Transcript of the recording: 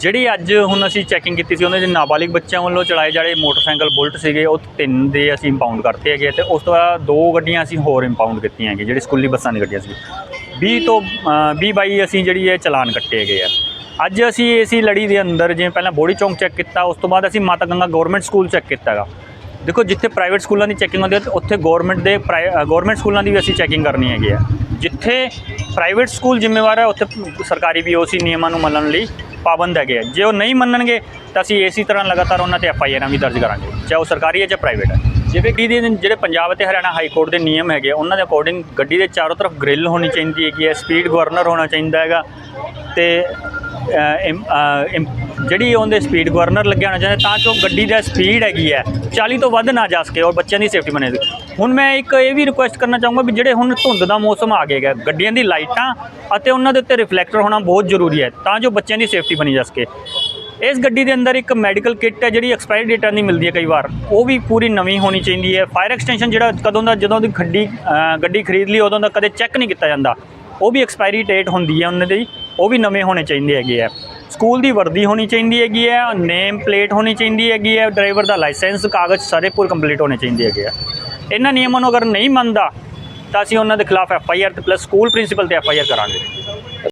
ਜਿਹੜੀ ਅੱਜ ਹੁਣ ਅਸੀਂ ਚੈਕਿੰਗ ਕੀਤੀ ਸੀ ਉਹਨਾਂ ਦੇ ਨਾਬਾਲਿਗ ਬੱਚਿਆਂ ਵੱਲੋਂ ਚਲਾਏ ਜਾ ਰਹੇ ਮੋਟਰਸਾਈਕਲ ਬੁਲਟ ਸੀਗੇ, ਉਹ ਤਿੰਨ ਦੇ ਅਸੀਂ ਇੰਪਾਊਂਡ ਕਰਤੇ ਹੈਗੇ ਤੇ ਉਸ ਤੋਂ ਬਾਅਦ ਦੋ ਗੱਡੀਆਂ ਅਸੀਂ ਹੋਰ ਇੰਪਾਊਂਡ ਕੀਤੀਆਂ ਹੈਗੀਆਂ, ਜਿਹੜੀ ਸਕੂਲੀ ਬੱਸਾਂ ਦੀ ਗੱਡੀਆਂ ਸੀ 20 ਤੋਂ 20 22 ਅਸੀਂ ਜਿਹੜੀ ਇਹ ਚਲਾਨ ਕੱਟੇ ਹੈਗੇ ਆ। ਅੱਜ ਅਸੀਂ ਇਸੀ ਲੜੀ ਦੇ ਅੰਦਰ ਜਿਵੇਂ ਪਹਿਲਾਂ ਬੋੜੀ ਚੌਂਕ ਚੈੱਕ ਕੀਤਾ, ਉਸ ਤੋਂ ਬਾਅਦ ਅਸੀਂ Mata Ganga government school check ਕੀਤਾ ਹੈਗਾ। ਦੇਖੋ, ਜਿੱਥੇ ਪ੍ਰਾਈਵੇਟ ਸਕੂਲਾਂ ਦੀ ਚੈਕਿੰਗ ਹੁੰਦੀ ਹੈ ਉੱਥੇ ਗਵਰਨਮੈਂਟ ਦੇ ਗਵਰਨਮੈਂਟ ਸਕੂਲਾਂ ਦੀ ਵੀ ਅਸੀਂ ਚੈਕਿੰਗ ਕਰਨੀ ਹੈਗੀ ਆ। ਜਿੱਥੇ ਪ੍ਰਾਈਵੇਟ ਸਕੂਲ ਜ਼ਿੰਮੇਵਾਰ ਹੈ ਉੱਥੇ ਸਰਕਾਰੀ ਵੀ ਉਸੇ ਨਿਯਮਾਂ ਨੂੰ ਮੰਨਣ ਲਈ ਪਾਬੰਦ ਹੈਗੇ ਆ। ਜੇ ਉਹ ਨਹੀਂ ਮੰਨਣਗੇ ਤਾਂ ਅਸੀਂ ਇਸੇ ਤਰ੍ਹਾਂ ਲਗਾਤਾਰ ਉਹਨਾਂ ਤੇ ਐਫ ਆਈ ਆਰਾਂ ਵੀ ਦਰਜ ਕਰਾਂਗੇ ਚਾਹੇ ਉਹ ਸਰਕਾਰੀ ਹੈ ਜਾਂ ਪ੍ਰਾਈਵੇਟ ਹੈ। ਜਿਵੇਂ ਕਿ ਦੇ ਜਿਹੜੇ ਪੰਜਾਬ ਅਤੇ ਹਰਿਆਣਾ ਹਾਈ ਕੋਰਟ ਦੇ ਨਿਯਮ ਹੈਗੇ ਆ, ਉਹਨਾਂ ਦੇ ਅਕੋਰਡਿੰਗ ਗੱਡੀ ਦੇ ਚਾਰੋਂ ਤਰਫ ਗ੍ਰਿਲ ਹੋਣੀ ਚਾਹੀਦੀ ਹੈਗੀ ਹੈ ਸਪੀਡ ਗਵਰਨਰ ਹੋਣਾ ਚਾਹੀਦਾ ਹੈਗਾ ਤੇ ਜਿਹੜੀ ਉਹਦੇ ਸਪੀਡ ਗਵਰਨਰ ਲੱਗਿਆ ਹੋਣਾ ਚਾਹੀਦਾ, ਤਾਂ ਜੋ ਗੱਡੀ ਦਾ ਸਪੀਡ ਹੈਗੀ ਹੈ 40 ਤੋਂ ਵੱਧ ਨਾ ਜਾ ਸਕੇ ਔਰ ਬੱਚਿਆਂ ਦੀ ਸੇਫਟੀ ਬਣੇ ਹੁਣ ਮੈਂ ਇੱਕ ਇਹ ਵੀ ਰਿਕੁਐਸਟ ਕਰਨਾ ਚਾਹੂੰਗਾ ਵੀ ਜਿਹੜੇ ਹੁਣ ਧੁੰਦ ਦਾ ਮੌਸਮ ਆ ਗਿਆ ਗੱਡੀਆਂ ਦੀ ਲਾਈਟਾਂ ਅਤੇ ਉਹਨਾਂ ਦੇ ਉੱਤੇ ਰਿਫਲੈਕਟਰ ਹੋਣਾ ਬਹੁਤ ਜ਼ਰੂਰੀ ਹੈ, ਤਾਂ ਜੋ ਬੱਚਿਆਂ ਦੀ ਸੇਫਟੀ ਬਣੀ ਜਾ ਸਕੇ। ਇਸ ਗੱਡੀ ਦੇ ਅੰਦਰ ਇੱਕ ਮੈਡੀਕਲ ਕਿੱਟ ਹੈ, ਜਿਹੜੀ ਐਕਸਪਾਇਰੀ ਡੇਟਾ ਨਹੀਂ ਮਿਲਦੀ ਹੈ ਕਈ ਵਾਰ। ਉਹ ਵੀ ਪੂਰੀ ਨਵੀਂ ਹੋਣੀ ਚਾਹੀਦੀ ਹੈ। ਫਾਇਰ ਐਕਸਟੈਂਸ਼ਨ ਜਿਹੜਾ ਕਦੋਂ ਦਾ, ਜਦੋਂ ਦੀ ਗੱਡੀ ਗੱਡੀ ਖਰੀਦ ਲਈ, ਉਦੋਂ ਦਾ ਕਦੇ ਚੈੱਕ ਨਹੀਂ ਕੀਤਾ ਜਾਂਦਾ। ਉਹ ਵੀ ਐਕਸਪਾਇਰੀ ਡੇਟ ਹੁੰਦੀ ਹੈ ਉਹਨਾਂ ਦੀ। ਉਹ ਵੀ ਨਵੇਂ ਹੋਣੇ ਚਾਹੀਦੇ ਹੈਗੇ ਆ। ਸਕੂਲ ਦੀ ਵਰਦੀ ਹੋਣੀ ਚਾਹੀਦੀ ਹੈਗੀ ਹੈ ਨੇਮ ਪਲੇਟ ਹੋਣੀ ਚਾਹੀਦੀ ਹੈਗੀ ਹੈ ਡਰਾਈਵਰ ਦਾ ਲਾਇਸੈਂਸ ਕਾਗਜ਼ ਸਾਰੇ ਪੂਰੇ ਕੰਪਲੀਟ ਹੋਣੇ ਚਾਹੀਦੇ ਹੈਗੇ ਆ। ਇਹਨਾਂ ਨਿਯਮਾਂ ਨੂੰ ਅਗਰ ਨਹੀਂ ਮੰਨਦਾ, ਤਾਂ ਅਸੀਂ ਉਹਨਾਂ ਦੇ ਖਿਲਾਫ ਐਫ ਆਈ ਆਰ ਤੇ ਪਲੱਸ ਸਕੂਲ ਪ੍ਰਿੰਸੀਪਲ ਤੇ ਐਫ ਆਈ ਆਰ ਕਰਾਂਗੇ।